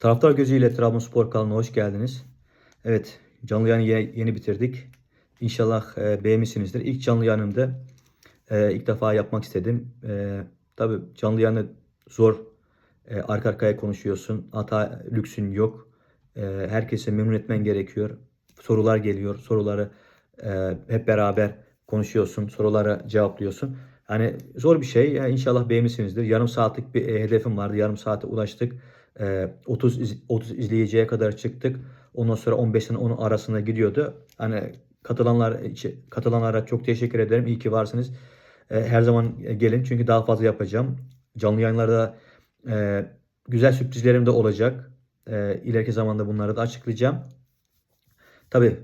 Taraftar gözüyle Trabzonspor kanalına hoş geldiniz. Evet, canlı yayını ye- yeni bitirdik. İnşallah e, beğenmişsinizdir. İlk canlı yayınımda e, ilk defa yapmak istedim. E, tabii canlı yayını zor. E, arka arkaya konuşuyorsun. Hata lüksün yok. E, herkese memnun etmen gerekiyor. Sorular geliyor. Soruları e, hep beraber konuşuyorsun. Sorulara cevaplıyorsun. Hani zor bir şey. Yani inşallah beğenmişsinizdir. Yarım saatlik bir e, hedefim vardı. Yarım saate ulaştık. E, 30 iz- 30 izleyiciye kadar çıktık. Ondan sonra 15'in 10 arasında gidiyordu. Hani katılanlar katılanlara çok teşekkür ederim. İyi ki varsınız. E, her zaman gelin çünkü daha fazla yapacağım. Canlı yayınlarda e, güzel sürprizlerim de olacak. E, ileriki zamanda bunları da açıklayacağım. Tabii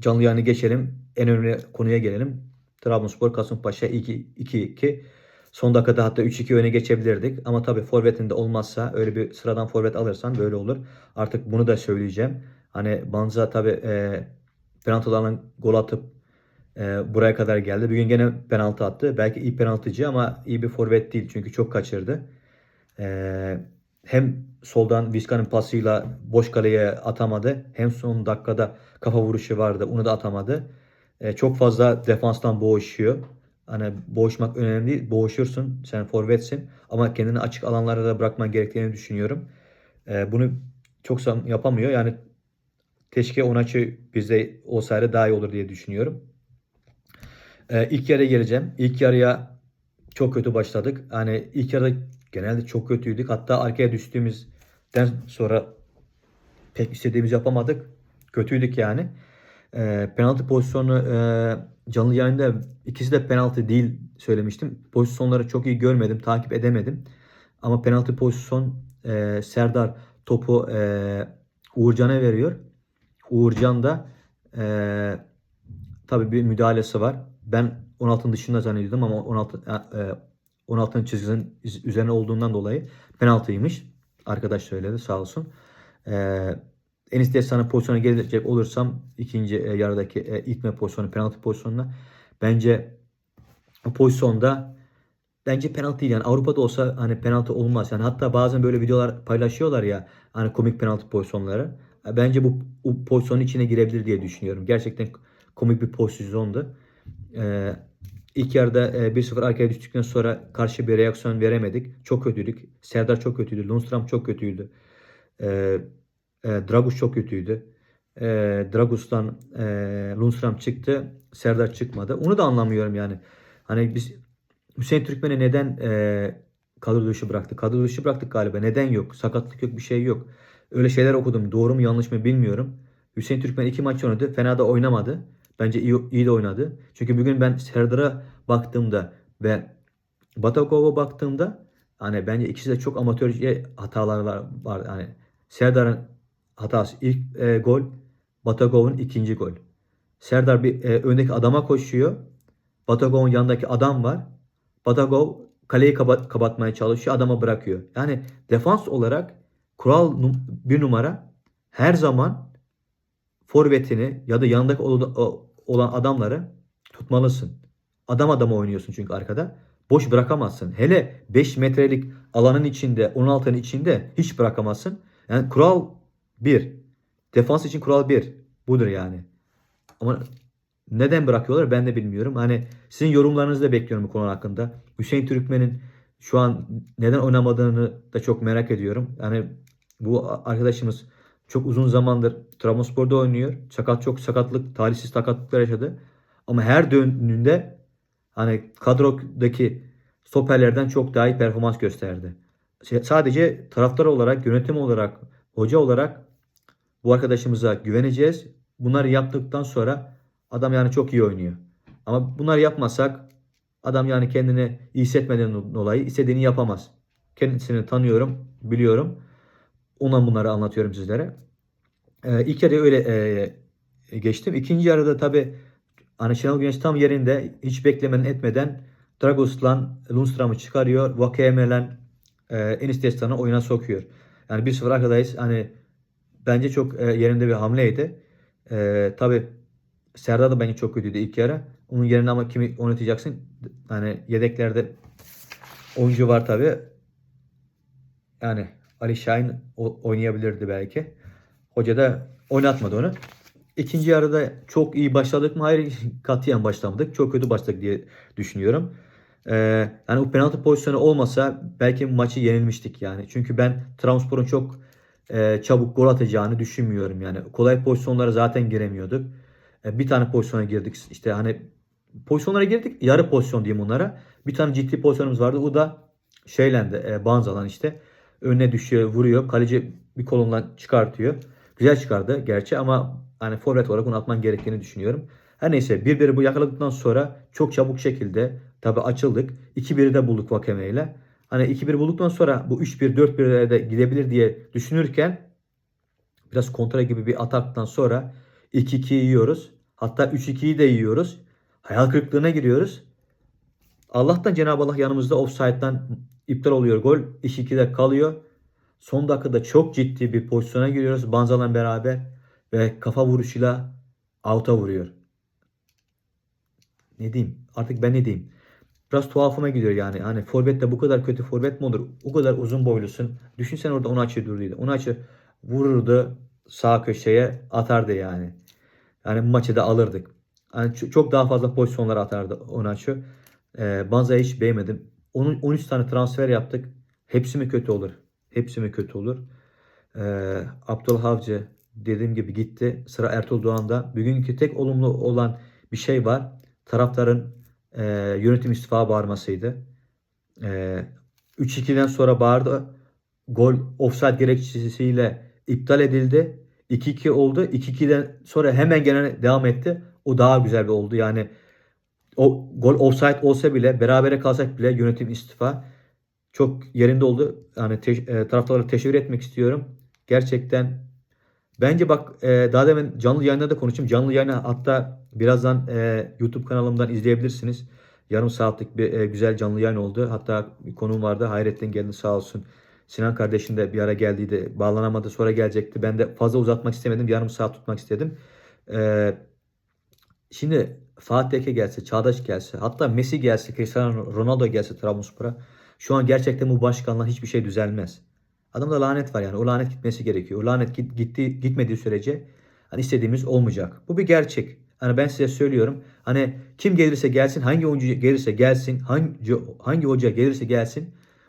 canlı yayını geçelim. En önemli konuya gelelim. Trabzonspor Kasımpaşa 2-2. Son dakikada hatta 3-2 öne geçebilirdik. Ama tabii forvetinde olmazsa öyle bir sıradan forvet alırsan böyle olur. Artık bunu da söyleyeceğim. Hani Banza tabii e, penaltılarla gol atıp e, buraya kadar geldi. Bugün gene penaltı attı. Belki iyi penaltıcı ama iyi bir forvet değil. Çünkü çok kaçırdı. E, hem soldan Vizca'nın pasıyla boş kaleye atamadı. Hem son dakikada kafa vuruşu vardı. Onu da atamadı. E, çok fazla defanstan boğuşuyor. Hani boğuşmak önemli değil. Boğuşursun. Sen forvetsin. Ama kendini açık alanlara da bırakman gerektiğini düşünüyorum. E, bunu çok yapamıyor. Yani keşke Onaçı bizde olsaydı daha iyi olur diye düşünüyorum. E, ilk yarıya geleceğim. İlk yarıya çok kötü başladık. Hani ilk yarıda genelde çok kötüydük. Hatta arkaya düştüğümüzden sonra pek istediğimizi yapamadık. Kötüydük yani. E, penaltı pozisyonu e, canlı yayında ikisi de penaltı değil söylemiştim. Pozisyonları çok iyi görmedim, takip edemedim. Ama penaltı pozisyon e, Serdar topu e, Uğurcan'a veriyor. Uğurcan da e, tabii bir müdahalesi var. Ben 16'ın dışında zannediyordum ama 16 e, 16'ın çizgisinin üzerine olduğundan dolayı penaltıymış. Arkadaş söyledi sağ olsun. E, Enis Destan'ın pozisyona gelecek olursam ikinci e, yarıdaki e, itme pozisyonu, penaltı pozisyonuna bence o pozisyonda bence penaltı değil yani Avrupa'da olsa hani penaltı olmaz. Yani hatta bazen böyle videolar paylaşıyorlar ya hani komik penaltı pozisyonları. Bence bu, bu pozisyonun içine girebilir diye düşünüyorum. Gerçekten komik bir pozisyondu. Ee, ilk yarıda e, 1-0 arkaya düştükten sonra karşı bir reaksiyon veremedik. Çok kötüydük. Serdar çok kötüydü. Lundstram çok kötüydü. Ee, e, Dragus çok kötüydü. E, Dragus'tan e, Lundstram çıktı. Serdar çıkmadı. Onu da anlamıyorum yani. Hani biz Hüseyin Türkmen'i neden e, kadro dışı bıraktık? Kadro dışı bıraktık galiba. Neden yok? Sakatlık yok, bir şey yok. Öyle şeyler okudum. Doğru mu yanlış mı bilmiyorum. Hüseyin Türkmen iki maç oynadı. Fena da oynamadı. Bence iyi, iyi de oynadı. Çünkü bugün ben Serdar'a baktığımda ve Batakov'a baktığımda hani bence ikisi de çok amatörce hatalar var. var. Hani Serdar'ın hatası ilk e, gol, Batakov'un ikinci gol. Serdar bir e, öndeki adama koşuyor. Batagov'un yanındaki adam var. Batagov kaleyi kapat, kapatmaya çalışıyor. Adama bırakıyor. Yani defans olarak kural num- bir numara her zaman forvetini ya da yanındaki olan adamları tutmalısın. Adam adama oynuyorsun çünkü arkada. Boş bırakamazsın. Hele 5 metrelik alanın içinde, 16'nın içinde hiç bırakamazsın. Yani kural 1. Defans için kural 1. Budur yani. Ama neden bırakıyorlar ben de bilmiyorum. Hani sizin yorumlarınızı da bekliyorum bu konu hakkında. Hüseyin Türkmen'in şu an neden oynamadığını da çok merak ediyorum. Yani bu arkadaşımız çok uzun zamandır Trabzonspor'da oynuyor. Sakat çok sakatlık, talihsiz sakatlıklar yaşadı. Ama her döndüğünde hani kadrodaki stoperlerden çok daha iyi performans gösterdi. S- Sadece taraftar olarak, yönetim olarak, hoca olarak bu arkadaşımıza güveneceğiz. Bunları yaptıktan sonra adam yani çok iyi oynuyor. Ama bunları yapmasak adam yani kendini iyi hissetmeden dolayı istediğini yapamaz. Kendisini tanıyorum, biliyorum. Ondan bunları anlatıyorum sizlere. Ee, ilk yarı öyle e, geçtim. İkinci yarıda tabii hani Şenol Güneş tam yerinde hiç beklemeden etmeden Dragos'la Lundstram'ı çıkarıyor. Vakeyeme'yle e, Enis Destan'ı oyuna sokuyor. Yani 1-0 arkadayız. Hani bence çok e, yerinde bir hamleydi. E, tabii Serdar da bence çok kötüydü ilk yarı. Onun yerine ama kimi oynatacaksın? Hani yedeklerde oyuncu var tabii. Yani Ali Şahin oynayabilirdi belki. Hoca da oynatmadı onu. İkinci yarıda çok iyi başladık mı? Hayır katiyen başlamadık. Çok kötü başladık diye düşünüyorum. Ee, yani o penaltı pozisyonu olmasa belki maçı yenilmiştik yani. Çünkü ben Trabzonspor'un çok e, çabuk gol atacağını düşünmüyorum yani. Kolay pozisyonlara zaten giremiyorduk. E, bir tane pozisyona girdik. İşte hani pozisyonlara girdik. Yarı pozisyon diyeyim onlara. Bir tane ciddi pozisyonumuz vardı. O da şeylendi. E, Banzalan işte. Önüne düşüyor, vuruyor. Kaleci bir kolundan çıkartıyor. Güzel çıkardı gerçi ama hani forvet olarak onu atman gerektiğini düşünüyorum. Her neyse 1-1'i bu yakaladıktan sonra çok çabuk şekilde tabi açıldık. 2-1'i de bulduk Vakeme ile. Hani 2-1 bulduktan sonra bu 3-1 4-1'lere de gidebilir diye düşünürken biraz kontra gibi bir ataktan sonra 2-2 yiyoruz. Hatta 3-2'yi de yiyoruz. Hayal kırıklığına giriyoruz. Allah'tan Cenab-ı Allah yanımızda offside'dan iptal oluyor gol. 2-2'de kalıyor. Son dakikada çok ciddi bir pozisyona giriyoruz Banzalan beraber ve kafa vuruşuyla out'a vuruyor. Ne diyeyim? Artık ben ne diyeyim? Biraz tuhafıma gidiyor yani. Hani forvette bu kadar kötü forvet mi olur? O kadar uzun boylusun. Düşünsen orada onu açı durduydu. Onu açı vururdu sağ köşeye atardı yani. Yani maçı da alırdık. Yani çok daha fazla pozisyonlar atardı Onaçu. Ee, Banza'yı hiç beğenmedim. Onun 13 tane transfer yaptık. Hepsi mi kötü olur? Hepsi mi kötü olur? Ee, Abdullah Avcı dediğim gibi gitti. Sıra Ertuğrul Doğan'da. Bugünkü tek olumlu olan bir şey var. Taraftarın e, yönetim istifa bağırmasıydı. E, 3-2'den sonra bağırdı. Gol offside gerekçesiyle iptal edildi. 2-2 oldu. 2-2'den sonra hemen gene devam etti. O daha güzel bir oldu. Yani o gol offside olsa bile berabere kalsak bile yönetim istifa çok yerinde oldu. Yani te, e, taraftarları teşvik etmek istiyorum. Gerçekten bence bak e, daha demin canlı yayında da konuştum. Canlı yayını hatta birazdan e, YouTube kanalımdan izleyebilirsiniz. Yarım saatlik bir e, güzel canlı yayın oldu. Hatta konuğum vardı. Hayrettin geldi sağ olsun. Sinan kardeşim de bir ara geldiydi. Bağlanamadı sonra gelecekti. Ben de fazla uzatmak istemedim. Yarım saat tutmak istedim. E, Şimdi Fatih Tekke gelse, Çağdaş gelse, hatta Messi gelse, Cristiano Ronaldo gelse Trabzonspor'a şu an gerçekten bu başkanla hiçbir şey düzelmez. Adamda lanet var yani. O lanet gitmesi gerekiyor. O lanet git, gitti gitmediği sürece hani istediğimiz olmayacak. Bu bir gerçek. Hani ben size söylüyorum. Hani kim gelirse gelsin, hangi oyuncu gelirse gelsin, hangi hangi hoca gelirse gelsin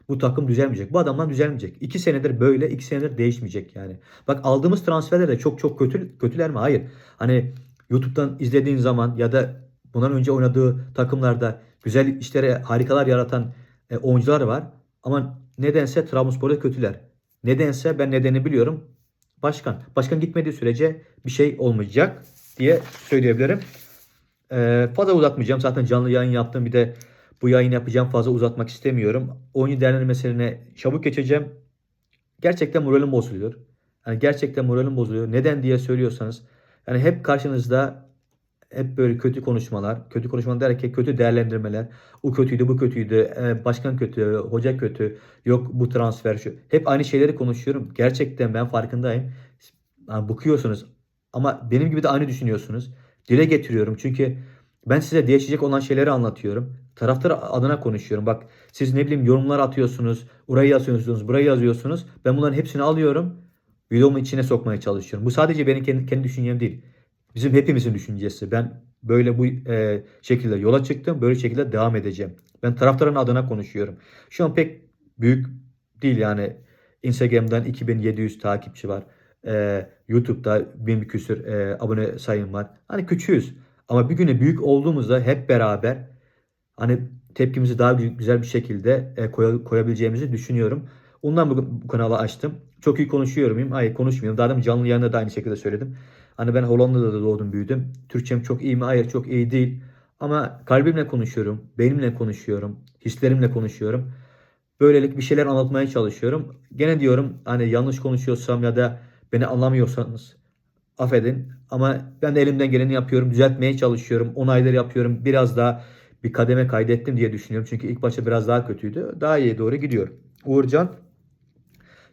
bu takım düzelmeyecek. Bu adamlar düzelmeyecek. İki senedir böyle, iki senedir değişmeyecek yani. Bak aldığımız transferler de çok çok kötü kötüler mi? Hayır. Hani YouTube'dan izlediğin zaman ya da bundan önce oynadığı takımlarda güzel işlere harikalar yaratan e, oyuncular var. Ama nedense Trabzonspor'da kötüler. Nedense ben nedeni biliyorum. Başkan. Başkan gitmediği sürece bir şey olmayacak diye söyleyebilirim. E, fazla uzatmayacağım. Zaten canlı yayın yaptım. Bir de bu yayın yapacağım. Fazla uzatmak istemiyorum. Oyuncu değerlendirmesine çabuk geçeceğim. Gerçekten moralim bozuluyor. Yani gerçekten moralim bozuluyor. Neden diye söylüyorsanız yani hep karşınızda hep böyle kötü konuşmalar, kötü konuşmalar derken kötü değerlendirmeler. O kötüydü, bu kötüydü, e, başkan kötü, hoca kötü, yok bu transfer şu. Hep aynı şeyleri konuşuyorum. Gerçekten ben farkındayım. Yani bıkıyorsunuz ama benim gibi de aynı düşünüyorsunuz. Dile getiriyorum çünkü ben size değişecek olan şeyleri anlatıyorum. Taraftar adına konuşuyorum. Bak siz ne bileyim yorumlar atıyorsunuz, orayı yazıyorsunuz, burayı yazıyorsunuz. Ben bunların hepsini alıyorum videomun içine sokmaya çalışıyorum. Bu sadece benim kendi, kendi düşüncem değil. Bizim hepimizin düşüncesi. Ben böyle bu e, şekilde yola çıktım. Böyle şekilde devam edeceğim. Ben taraftarın adına konuşuyorum. Şu an pek büyük değil yani. Instagram'dan 2700 takipçi var. E, YouTube'da 1000 küsür e, abone sayım var. Hani küçüğüz. Ama bir güne büyük olduğumuzda hep beraber hani tepkimizi daha güzel bir şekilde e, koy, koyabileceğimizi düşünüyorum. Ondan bu, bu kanalı açtım. Çok iyi konuşuyor muyum? Hayır konuşmuyorum. Daha demin canlı yayında da aynı şekilde söyledim. Hani ben Hollanda'da da doğdum büyüdüm. Türkçem çok iyi mi? Hayır çok iyi değil. Ama kalbimle konuşuyorum. Beynimle konuşuyorum. Hislerimle konuşuyorum. Böylelik bir şeyler anlatmaya çalışıyorum. Gene diyorum hani yanlış konuşuyorsam ya da beni anlamıyorsanız affedin. Ama ben de elimden geleni yapıyorum. Düzeltmeye çalışıyorum. Onayları yapıyorum. Biraz daha bir kademe kaydettim diye düşünüyorum. Çünkü ilk başta biraz daha kötüydü. Daha iyiye doğru gidiyor. Uğurcan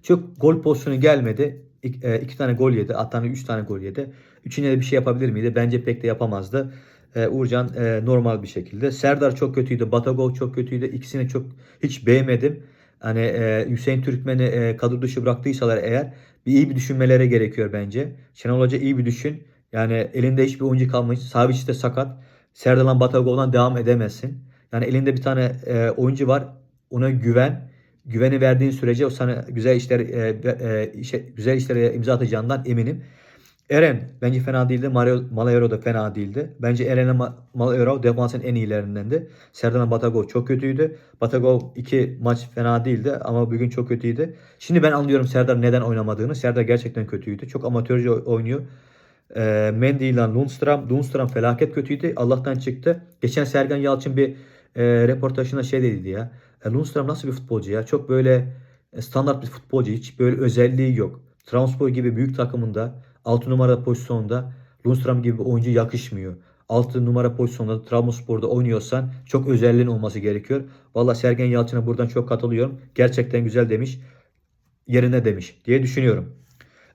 çok gol pozisyonu gelmedi. İki, e, iki tane gol yedi. Hatta üç tane gol yedi. Üçüne de bir şey yapabilir miydi? Bence pek de yapamazdı. E, Uğurcan e, normal bir şekilde. Serdar çok kötüydü. Batagov çok kötüydü. İkisini çok hiç beğenmedim. hani e, Hüseyin Türkmen'i e, kadro dışı bıraktıysalar eğer bir iyi bir düşünmeleri gerekiyor bence. Şenol Hoca iyi bir düşün. Yani elinde hiçbir oyuncu kalmış. Savic de sakat. Serdalan Batagov'dan devam edemezsin. Yani elinde bir tane e, oyuncu var. Ona güven. Güveni verdiğin sürece o sana güzel işler e, e, güzel işlere imza atacağından eminim. Eren bence fena değildi. Mario Malero da fena değildi. Bence Eren'e Ma- Malero defansın en iyilerindendi. Serdan Batagov çok kötüydü. Batagov iki maç fena değildi ama bugün çok kötüydü. Şimdi ben anlıyorum Serdar neden oynamadığını. Serdar gerçekten kötüydü. Çok amatörce oy- oynuyor. E, Mendy ile Lundstram. Lundstram felaket kötüydü. Allah'tan çıktı. Geçen Sergen Yalçın bir e, reportajında şey dedi ya. E, Lundstram nasıl bir futbolcu ya? Çok böyle e, standart bir futbolcu. Hiç böyle özelliği yok. Trabzonspor gibi büyük takımında 6 numara pozisyonda Lundstram gibi bir oyuncu yakışmıyor. 6 numara pozisyonda Trabzonspor'da oynuyorsan çok özelliğin olması gerekiyor. Valla Sergen Yalçın'a buradan çok katılıyorum. Gerçekten güzel demiş. Yerine demiş diye düşünüyorum.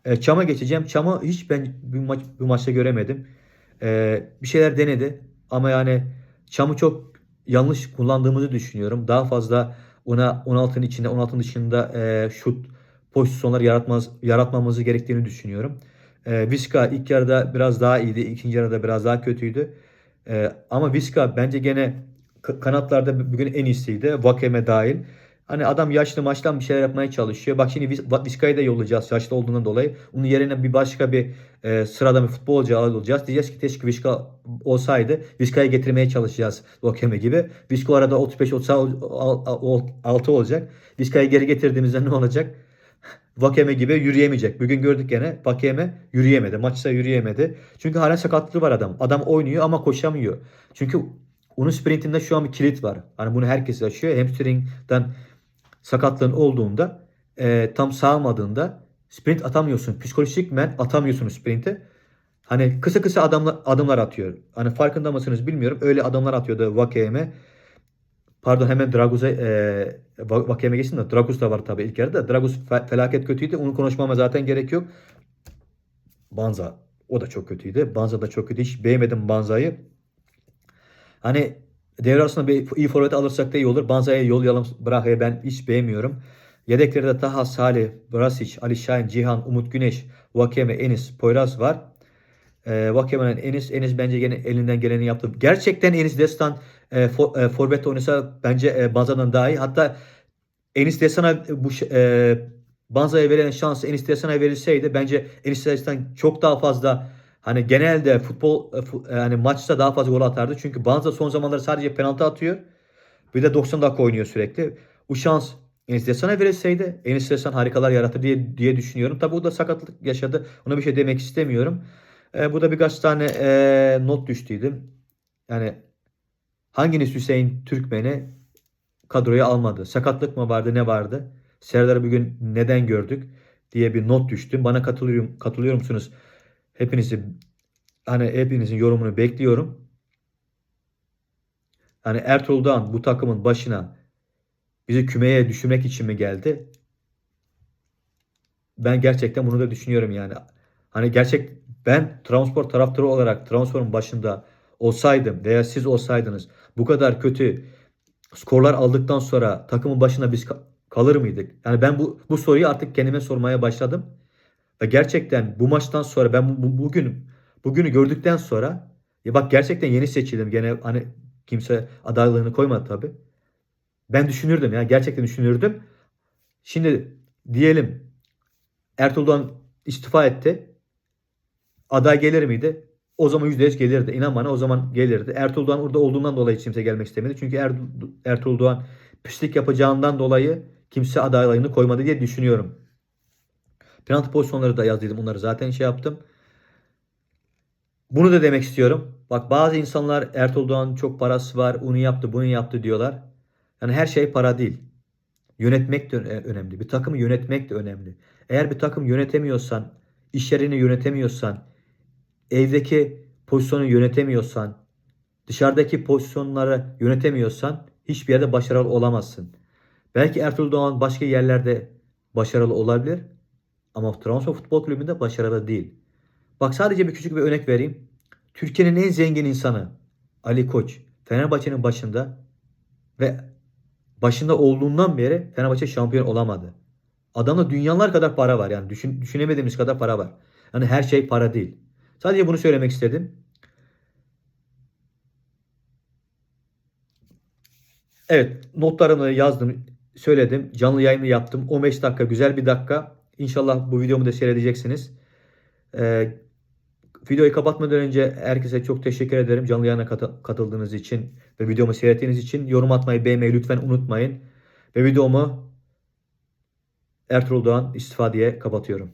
E, Çam'a geçeceğim. Çam'ı hiç ben bir maç bir maçta göremedim. E, bir şeyler denedi ama yani Çam'ı çok yanlış kullandığımızı düşünüyorum. Daha fazla ona 16'ın içinde 16'ın dışında e, şut pozisyonlar yaratmaz yaratmamızı gerektiğini düşünüyorum. E, Viska ilk yarıda biraz daha iyiydi. ikinci yarıda biraz daha kötüydü. E, ama Viska bence gene ka- kanatlarda bugün en iyisiydi. Vakeme dahil. Hani adam yaşlı maçtan bir şeyler yapmaya çalışıyor. Bak şimdi Viska'yı da yollayacağız yaşlı olduğundan dolayı. Onun yerine bir başka bir e, sıradan bir futbolcu alacağız. Diyeceğiz ki keşke Viska olsaydı. Viska'yı getirmeye çalışacağız Vakeme gibi. Viska arada 35-36 olacak. Viska'yı geri getirdiğimizde ne olacak? Vakeme gibi yürüyemeyecek. Bugün gördük gene Vakeme yürüyemedi. Maçta yürüyemedi. Çünkü hala sakatlığı var adam. Adam oynuyor ama koşamıyor. Çünkü onun sprintinde şu an bir kilit var. Hani bunu herkes yaşıyor. Hamstring'den sakatlığın olduğunda e, tam sağlamadığında sprint atamıyorsun. Psikolojik men atamıyorsun sprinti. Hani kısa kısa adamlar, adımlar atıyor. Hani farkında mısınız bilmiyorum. Öyle adımlar atıyordu Vakeme. Pardon hemen Draguz'a e, Va- Vakeme'ye geçsin de Dragus da var tabii ilk yarıda. Dragus fe- felaket kötüydü. Onu konuşmama zaten gerek yok. Banza o da çok kötüydü. Banza da çok kötü. Hiç beğenmedim Banza'yı. Hani devre arasında bir iyi forvet alırsak da iyi olur. Banza'ya yollayalım Braha'ya ben hiç beğenmiyorum. Yedeklerde Taha, Salih, Brasic, Ali Şahin, Cihan, Umut Güneş, Vakeme, Enis, Poyraz var. E, Vakeme'nin Enis, Enis bence gene elinden geleni yaptı. Gerçekten Enis Destan e, for, e, forvet oynasa bence e, Banza'dan daha iyi. Hatta Enis Destan'a bu ş- e, Banza'ya verilen şansı Enis Destan'a verilseydi bence Enis Destan çok daha fazla hani genelde futbol e, fu- e, hani maçta daha fazla gol atardı. Çünkü Banza son zamanlarda sadece penaltı atıyor. Bir de 90 dakika oynuyor sürekli. Bu şans Enis Destan'a verilseydi Enis Destan harikalar yaratır diye diye düşünüyorum. Tabii o da sakatlık yaşadı. Ona bir şey demek istemiyorum. E, bu da birkaç tane e, not düştüydüm. Yani hanginiz Hüseyin Türkmen'i kadroya almadı? Sakatlık mı vardı ne vardı? Serdar'ı bugün neden gördük diye bir not düştüm. Bana katılıyorum, katılıyor musunuz? Hepinizi hani hepinizin yorumunu bekliyorum. Hani Ertuğrul Dağan bu takımın başına bizi kümeye düşürmek için mi geldi? Ben gerçekten bunu da düşünüyorum yani. Hani gerçek ben Trabzonspor taraftarı olarak Trabzonspor'un başında olsaydım veya siz olsaydınız bu kadar kötü skorlar aldıktan sonra takımın başına biz ka- kalır mıydık? Yani ben bu bu soruyu artık kendime sormaya başladım. Ve gerçekten bu maçtan sonra ben bu, bu- bugün bugünü gördükten sonra ya bak gerçekten yeni seçildim. Gene hani kimse adaylığını koymadı tabii. Ben düşünürdüm ya gerçekten düşünürdüm. Şimdi diyelim Ertuğrul Doğan istifa etti. Aday gelir miydi? O zaman %100 gelirdi. İnan bana o zaman gelirdi. Ertuğrul Doğan orada olduğundan dolayı kimse gelmek istemedi. Çünkü er, Ertuğrul Doğan pislik yapacağından dolayı kimse adaylarını koymadı diye düşünüyorum. Penaltı pozisyonları da yazdıydım. Onları zaten şey yaptım. Bunu da demek istiyorum. Bak bazı insanlar Ertuğrul Doğan çok parası var. Onu yaptı, bunu yaptı diyorlar. Yani her şey para değil. Yönetmek de önemli. Bir takımı yönetmek de önemli. Eğer bir takım yönetemiyorsan, iş yerini yönetemiyorsan, evdeki pozisyonu yönetemiyorsan, dışarıdaki pozisyonları yönetemiyorsan hiçbir yerde başarılı olamazsın. Belki Ertuğrul Doğan başka yerlerde başarılı olabilir ama Trabzonspor Futbol Kulübü'nde başarılı değil. Bak sadece bir küçük bir örnek vereyim. Türkiye'nin en zengin insanı Ali Koç Fenerbahçe'nin başında ve başında olduğundan beri Fenerbahçe şampiyon olamadı. Adamda dünyalar kadar para var. Yani düşün, düşünemediğimiz kadar para var. Hani her şey para değil. Sadece bunu söylemek istedim. Evet, notlarımı yazdım, söyledim. Canlı yayını yaptım. 15 dakika, güzel bir dakika. İnşallah bu videomu da seyredeceksiniz. Ee, videoyu kapatmadan önce herkese çok teşekkür ederim. Canlı yayına katı- katıldığınız için ve videomu seyrettiğiniz için. Yorum atmayı, beğenmeyi lütfen unutmayın. Ve videomu Ertuğrul Doğan istifa kapatıyorum.